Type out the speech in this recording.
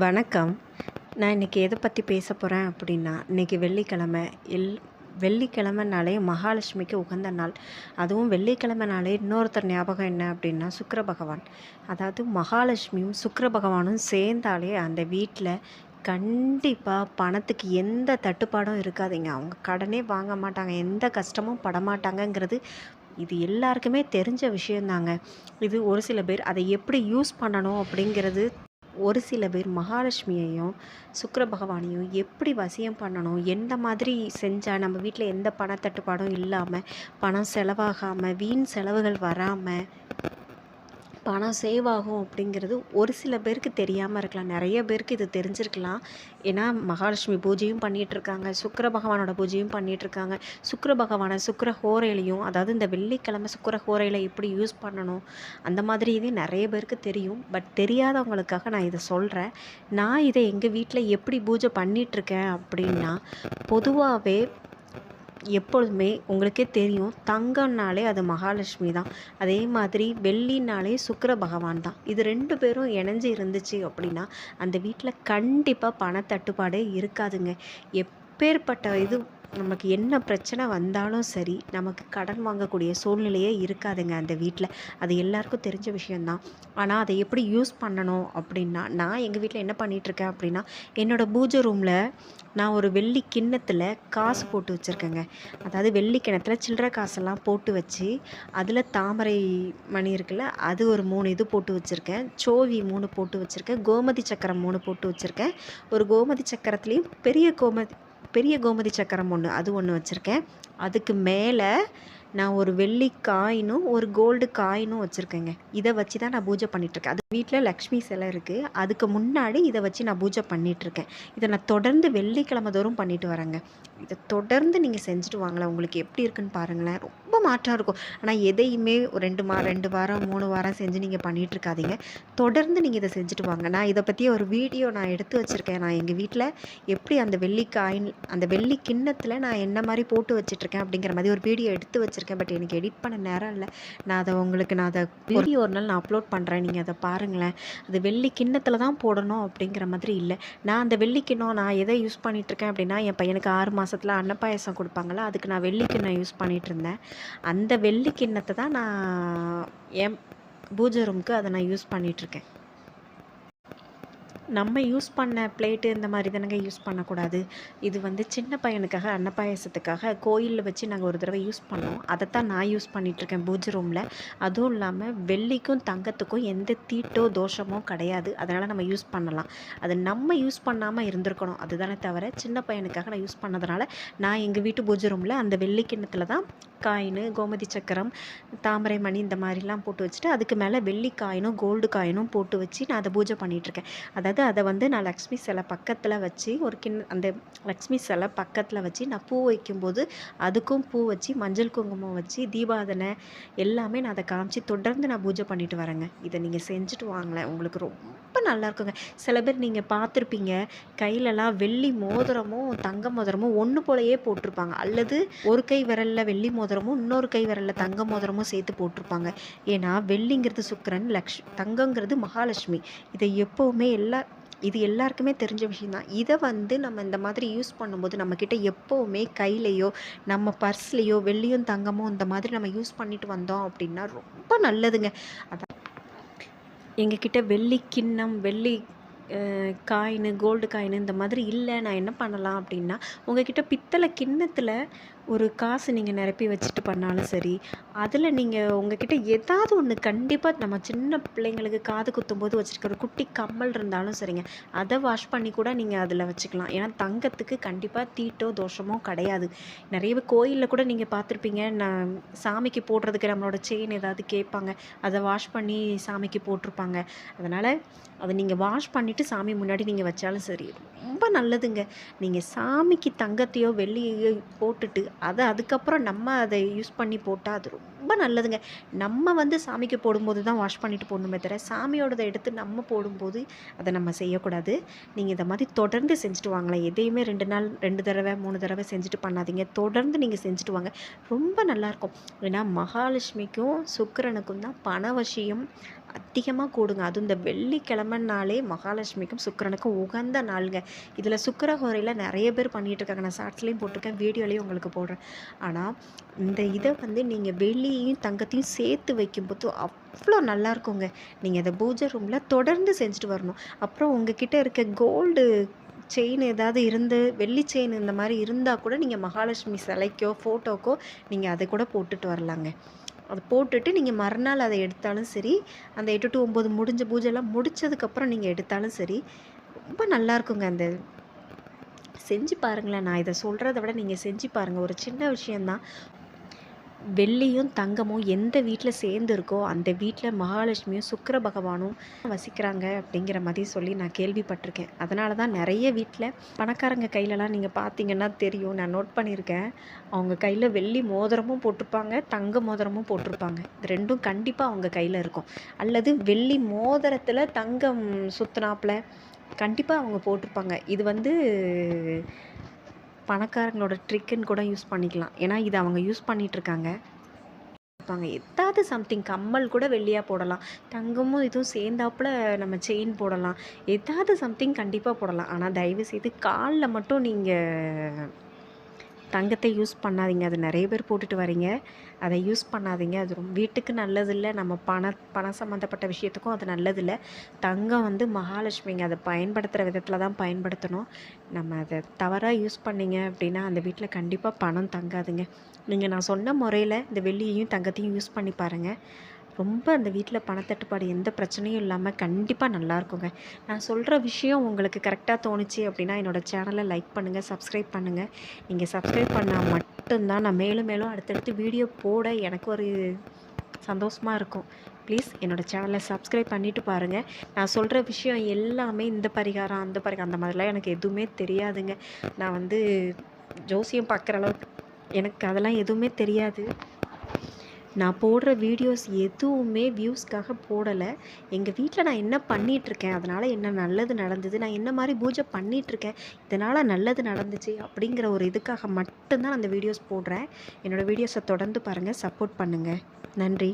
வணக்கம். நான் இன்றைக்கி எதை பற்றி பேச போகிறேன் அப்படின்னா இன்றைக்கி வெள்ளிக்கிழமை எல் வெள்ளிக்கிழமைனாலே மகாலட்சுமிக்கு உகந்த நாள். அதுவும் வெள்ளிக்கிழமைனாலே இன்னொருத்தர் ஞாபகம் என்ன அப்படின்னா சுக்கர பகவான். அதாவது மகாலட்சுமியும் சுக்கர பகவானும் சேர்ந்தாலே அந்த வீட்டில் கண்டிப்பாக பணத்துக்கு எந்த தட்டுப்பாடும் இருக்காதுங்க. அவங்க கடனே வாங்க மாட்டாங்க எந்த கஷ்டமும் படமாட்டாங்கங்கிறது இது எல்லாருக்குமே தெரிஞ்ச விஷயந்தாங்க. இது ஒரு சில பேர் அதை எப்படி யூஸ் பண்ணணும் அப்படிங்கிறது ஒரு சில பேர் மகாலட்சுமியையும் சுக்கர பகவானையும் எப்படி வசியம் பண்ணணும் எந்த மாதிரி செஞ்சால் நம்ம வீட்டில் எந்த பணத்தட்டுப்பாடும் இல்லாமல் பணம் செலவாகாமல் வீண் செலவுகள் வராமல் பணம் சேவ் ஆகும் அப்படிங்கிறது ஒரு சில பேருக்கு தெரியாமல் இருக்கலாம். நிறைய பேருக்கு இது தெரிஞ்சிருக்கலாம். ஏன்னா மகாலட்சுமி பூஜையும் பண்ணிகிட்ருக்காங்க சுக்கர பகவானோட பூஜையும் பண்ணிகிட்ருக்காங்க சுக்கர பகவானை சுக்கர ஹோரையிலையும் அதாவது இந்த வெள்ளிக்கிழமை சுக்கர ஹோரையில் எப்படி யூஸ் பண்ணணும் அந்த மாதிரி இது நிறைய பேருக்கு தெரியும். பட் தெரியாதவங்களுக்காக நான் இதை சொல்கிறேன் நான் இதை எங்கள் வீட்டில் எப்படி பூஜை பண்ணிகிட்ருக்கேன் அப்படின்னா பொதுவாகவே எப்பொழுதுமே உங்களுக்கே தெரியும் தங்கம்னாலே அது மகாலட்சுமி தான். அதே மாதிரி வெள்ளினாலே சுக்கிர பகவான் தான். இது ரெண்டு பேரும் இணைஞ்சு இருந்துச்சு அப்படின்னா அந்த வீட்டில் கண்டிப்பாக பணத்தட்டுப்பாடே இருக்காதுங்க. எப்பேற்பட்ட இது நமக்கு என்ன பிரச்சனை வந்தாலும் சரி நமக்கு கடன் வாங்கக்கூடிய சூழ்நிலையே இருக்காதுங்க அந்த வீட்டில் அது எல்லாருக்கும் தெரிஞ்ச விஷயந்தான் ஆனால் அதை எப்படி யூஸ் பண்ணணும் அப்படின்னா நான் எங்கள் வீட்டில் என்ன பண்ணிகிட்ருக்கேன் அப்படின்னா என்னோடய பூஜை ரூமில் நான் ஒரு வெள்ளி கிண்ணத்தில் காசு போட்டு வச்சுருக்கேங்க. அதாவது வெள்ளி கிணத்துல சில்லற காசெல்லாம் போட்டு வச்சு அதில் தாமரை மணி இருக்குல்ல அது ஒரு மூணு இது போட்டு வச்சுருக்கேன். சோவி மூணு போட்டு வச்சுருக்கேன். கோமதி சக்கரம் மூணு போட்டு வச்சுருக்கேன். ஒரு கோமதி சக்கரத்துலேயும் பெரிய கோமதி பெரிய கோமதி சக்கரம் ஒன்று அது ஒன்று வச்சுருக்கேன். அதுக்கு மேலே நான் ஒரு வெள்ளி காயினும் ஒரு கோல்டு காயினும் வச்சுருக்கேங்க. இதை வச்சு தான் நான் பூஜை பண்ணிகிட்ருக்கேன் அது வீட்டில் லக்ஷ்மி சிலை இருக்குது அதுக்கு முன்னாடி இதை வச்சு நான் பூஜை பண்ணிகிட்ருக்கேன் இதை நான் தொடர்ந்து வெள்ளிக்கிழமை தோறும் பண்ணிட்டு வரேங்க. இதை தொடர்ந்து நீங்கள் செஞ்சுட்டு வாங்களேன். உங்களுக்கு எப்படி இருக்குன்னு பாருங்களேன். ரொம்ப மாற்றம் இருக்கும். ஆனால் எதையுமே ஒரு ரெண்டு மா ரெண்டு வாரம் மூணு வாரம் செஞ்சு நீங்கள் பண்ணிகிட்ருக்காதீங்க தொடர்ந்து நீங்கள் இதை செஞ்சுட்டு வாங்க. நான் இதை பற்றி ஒரு வீடியோ நான் எடுத்து வச்சுருக்கேன். நான் எங்கள் வீட்டில் எப்படி அந்த வெள்ளி காயின் அந்த வெள்ளி கிண்ணத்தில் நான் என்ன மாதிரி போட்டு வச்சிட்ருக்கேன் அப்படிங்கிற மாதிரி ஒரு வீடியோ எடுத்து வச்சுருக்கேன். பட் எனக்கு எடிட் பண்ண நேரம் இல்லை. நான் அதை உங்களுக்கு நான் அதை வீடியோ ஒரு நாள் நான் அப்லோட் பண்ணுறேன் நீங்கள் அதை பாருங்களேன். அது வெள்ளி கிண்ணத்தில் தான் போடணும் அப்படிங்கிற மாதிரி இல்லை. நான் அந்த வெள்ளி கிண்ணம் நான் எதை யூஸ் பண்ணிகிட்ருக்கேன் அப்படின்னா என் பையனுக்கு ஆறு மாதத்தில் அன்னப்பாயசம் கொடுப்பாங்களா அதுக்கு நான் வெள்ளி கிண்ணம் யூஸ் பண்ணிகிட்டு இருந்தேன் அந்த வெள்ளி கிண்ணத்தை தான் நான் என் பூஜை ரூமுக்கு அதை நான் யூஸ் பண்ணிகிட்ருக்கேன் நம்ம யூஸ் பண்ண பிளேட்டு இந்த மாதிரி தானங்க யூஸ் பண்ணக்கூடாது. இது வந்து சின்ன பையனுக்காக அன்னப்பாயசத்துக்காக கோயிலில் வச்சு நாங்கள் ஒரு தடவை யூஸ் பண்ணோம். அதைத்தான் நான் யூஸ் பண்ணிகிட்ருக்கேன் பூஜை ரூமில். அதுவும் இல்லாமல் வெள்ளிக்கும் தங்கத்துக்கும் எந்த தீட்டோ தோஷமோ கிடையாது. அதனால் நம்ம யூஸ் பண்ணலாம். அது நம்ம யூஸ் பண்ணாமல் இருந்திருக்கணும். அதுதானே தவிர சின்ன பையனுக்காக நான் யூஸ் பண்ணதுனால நான் எங்கள் வீட்டு பூஜை ரூமில் அந்த வெள்ளி கிண்ணத்தில் தான் காயின் கோமதி சக்கரம் தாமரை மணி இந்த மாதிரிலாம் போட்டு வச்சுட்டு அதுக்கு மேலே வெள்ளி காயினும் கோல்டு காயினும் போட்டு வச்சு நான் அதை பூஜை பண்ணிகிட்ருக்கேன் அதாவது அதை வந்து நான் லக்ஷ்மி சிலை பக்கத்தில் வச்சு ஒரு கிண் அந்த லக்ஷ்மி சிலை பக்கத்தில் வச்சு நான் பூ வைக்கும்போது அதுக்கும் பூ வச்சு மஞ்சள் குங்குமம் வச்சு தீபாதனை எல்லாமே நான் அதை காமிச்சு தொடர்ந்து நான் பூஜை பண்ணிட்டு வரேங்க. இதை நீங்கள் செஞ்சுட்டு வாங்களேன். உங்களுக்கு ரொம்ப நல்லா இருக்குங்க. சில பேர் நீங்கள் பார்த்துருப்பீங்க கையிலலாம் வெள்ளி மோதிரமும் தங்க மோதிரமும் ஒன்று போலயே போட்டிருப்பாங்க. அல்லது ஒரு கை விரலில் வெள்ளி மோதிரமும் இன்னொரு கை விரலில் தங்க மோதிரமும் சேர்த்து போட்டிருப்பாங்க. ஏன்னா வெள்ளிங்கிறது சுக்கரன் லக்ஷ் தங்கங்கிறது மகாலட்சுமி. இதை எப்போவுமே எல்லா இது எல்லாருக்குமே தெரிஞ்ச விஷயந்தான் இதை வந்து நம்ம இந்த மாதிரி யூஸ் பண்ணும்போது நம்மக்கிட்ட எப்போவுமே கையிலையோ நம்ம பர்ஸ்லேயோ வெள்ளியும் தங்கமோ இந்த மாதிரி நம்ம யூஸ் பண்ணிட்டு வந்தோம் அப்படின்னா ரொம்ப நல்லதுங்க. அதான். எங்ககிட்ட வெள்ளி கிண்ணம் வெள்ளி காயின் கோல்டு காயின் இந்த மாதிரி இல்லை நான் என்ன பண்ணலாம் அப்படின்னா உங்ககிட்ட பித்தளை கிண்ணத்தில் ஒரு காசு நீங்கள் நிரப்பி வச்சுட்டு பண்ணாலும் சரி அதில் நீங்கள் உங்ககிட்ட ஏதாவது ஒன்று கண்டிப்பாக நம்ம சின்ன பிள்ளைங்களுக்கு காது குத்தும்போது வச்சுருக்க ஒரு குட்டி கம்மல் இருந்தாலும் சரிங்க. அதை வாஷ் பண்ணி கூட நீங்கள் அதில் வச்சுக்கலாம். ஏன்னா தங்கத்துக்கு கண்டிப்பாக தீட்டோ தோஷமோ கிடையாது. நிறைய கோயிலில் கூட நீங்கள் பார்த்துருப்பீங்க நான் சாமிக்கு போடுறதுக்கு நம்மளோட செயின் ஏதாவது கேட்பாங்க. அதை வாஷ் பண்ணி சாமிக்கு போட்டிருப்பாங்க. அதனால் அதை நீங்கள் வாஷ் பண்ணிவிட்டு சாமி முன்னாடி நீங்கள் வச்சாலும் சரி ரொம்ப நல்லதுங்க. நீங்கள் சாமிக்கு தங்கத்தையோ வெள்ளியையோ போட்டுட்டு அதை அதுக்கப்புறம் நம்ம அதை யூஸ் பண்ணி போட்டால் அது ரொம்ப நல்லதுங்க. நம்ம வந்து சாமிக்கு போடும்போது தான் வாஷ் பண்ணிட்டு போடணுமே தவிர சாமியோடதை எடுத்து நம்ம போடும்போது அதை நம்ம செய்யக்கூடாது. நீங்கள் இதை மாதிரி தொடர்ந்து செஞ்சுட்டு வாங்களேன். எதையுமே ரெண்டு நாள் ரெண்டு தடவை மூணு தடவை செஞ்சுட்டு பண்ணாதீங்க. தொடர்ந்து நீங்கள் செஞ்சுட்டு வாங்க. ரொம்ப நல்லாயிருக்கும் ஏன்னா மகாலட்சுமிக்கும் சுக்கரனுக்கும் தான் பணவசியம் அதிகமாக கூடுங்க. அதுவும் இந்த வெள்ளிக்கிழமைனாலே மகாலட்சுமிக்கும் சுக்கரனுக்கும் உகந்த நாளுங்க. இதில் சுக்கிரஹோரையில் நிறைய பேர் பண்ணிகிட்டு இருக்காங்க நான் ஷார்ட்ஸ்லேயும் போட்டிருக்கேன் வீடியோலையும் உங்களுக்கு போடுறேன். ஆனால் இந்த இதை வந்து நீங்கள் வெள்ளியையும் தங்கத்தையும் சேர்த்து வைக்கும்போது அவ்வளோ நல்லா இருக்குங்க. நீங்கள் இந்த பூஜை ரூமில் தொடர்ந்து செஞ்சுட்டு வரணும். அப்புறம் உங்ககிட்ட இருக்க கோல்டு செயின் ஏதாவது இருந்து வெள்ளி செயின் இந்த மாதிரி இருந்தால் கூட நீங்கள் மகாலட்சுமி சிலைக்கோ ஃபோட்டோக்கோ நீங்கள் அதை கூட போட்டுட்டு வரலாங்க. அதை போட்டுட்டு நீங்கள் மறுநாள் அதை எடுத்தாலும் சரி அந்த எட்டு டு ஒம்பது முடிஞ்ச பூஜைலாம் முடிச்சதுக்கப்புறம் நீங்கள் எடுத்தாலும் சரி ரொம்ப நல்லா இருக்குங்க அந்த. செஞ்சு பாருங்களேன் நான் இதை சொல்கிறத விட நீங்கள் செஞ்சு பாருங்கள் ஒரு சின்ன விஷயந்தான் வெள்ளியும் தங்கமும் எந்த வீட்டில் சேர்ந்து இருக்கோ அந்த வீட்டில் மகாலட்சுமியும் சுக்கர பகவானும் வசிக்கிறாங்க அப்படிங்கிற மாதிரி சொல்லி நான் கேள்விப்பட்டிருக்கேன். அதனால தான் நிறைய வீட்டில் பணக்காரங்க கையிலலாம் நீங்கள் பார்த்தீங்கன்னா தெரியும். நான் நோட் பண்ணியிருக்கேன். அவங்க கையில் வெள்ளி மோதிரமும் போட்டிருப்பாங்க தங்க மோதிரமும் போட்டிருப்பாங்க. இது ரெண்டும் கண்டிப்பாக அவங்க கையில் இருக்கும். அல்லது வெள்ளி மோதிரத்தில் தங்கம் சுத்தினாப்பில் கண்டிப்பாக அவங்க போட்டிருப்பாங்க. இது வந்து பணக்காரங்களோட ட்ரிக்குன்னு கூட யூஸ் பண்ணிக்கலாம். ஏன்னா இது அவங்க யூஸ் பண்ணிகிட்ருக்காங்க இருப்பாங்க. எதாவது சம்திங். கம்மல் கூட வெள்ளியாக போடலாம். தங்கமும் இதுவும் சேர்ந்தாப்புல நம்ம செயின் போடலாம். எதாவது சம்திங் கண்டிப்பாக போடலாம். ஆனால் தயவு செய்து காலில் மட்டும் நீங்கள் தங்கத்தை யூஸ் பண்ணாதீங்க. அது நிறைய பேர் போட்டுட்டு வரீங்க. அதை யூஸ் பண்ணாதீங்க. அது ரொம்ப வீட்டுக்கு நல்லதில்லை. நம்ம பண பணம் சம்மந்தப்பட்ட விஷயத்துக்கும் அது நல்லதில்லை. தங்கம் வந்து மகாலட்சுமிங்க. அதை பயன்படுத்துகிற விதத்தில் தான் பயன்படுத்தணும். நம்ம அதை தவறாக யூஸ் பண்ணீங்க அப்படின்னா அந்த வீட்டில் கண்டிப்பாக பணம் தங்காதுங்க. நீங்கள் நான் சொன்ன முறையில் இந்த வெள்ளியையும் தங்கத்தையும் யூஸ் பண்ணி பாருங்கள் ரொம்ப அந்த வீட்டில் பணத்தட்டுப்பாடு எந்த பிரச்சனையும் இல்லாமல் கண்டிப்பாக நல்லாயிருக்குங்க நான் சொல்கிற விஷயம் உங்களுக்கு கரெக்டாக தோணுச்சு அப்படின்னா என்னோடய சேனலை லைக் பண்ணுங்கள் சப்ஸ்கிரைப் பண்ணுங்கள் நீங்கள் சப்ஸ்கிரைப் பண்ணால் மட்டும்தான் நான் மேலும் மேலும் அடுத்தடுத்து வீடியோ போட எனக்கு ஒரு சந்தோஷமாக இருக்கும். ப்ளீஸ் என்னோடய சேனலை சப்ஸ்கிரைப் பண்ணிவிட்டு பாருங்கள் நான் சொல்கிற விஷயம் எல்லாமே இந்த பரிகாரம் அந்த பரிகாரம் அந்த மாதிரிலாம் எனக்கு எதுவுமே தெரியாதுங்க. நான் வந்து ஜோசியம் பார்க்குற அளவுக்கு எனக்கு அதெல்லாம் எதுவுமே தெரியாது. நான் போடுற வீடியோஸ் எதுவுமே வியூஸ்க்காக போடலை. எங்கள் வீட்டில் நான் என்ன பண்ணிகிட்ருக்கேன் அதனால் என்ன நல்லது நடந்தது? நான் என்ன மாதிரி பூஜை பண்ணிகிட்ருக்கேன் இதனால் நல்லது நடந்துச்சு அப்படிங்கிற ஒரு இதுக்காக மட்டும்தான் அந்த வீடியோஸ் போடுறேன். என்னோடய வீடியோஸை தொடர்ந்து பாருங்கள் சப்போர்ட் பண்ணுங்கள் நன்றி.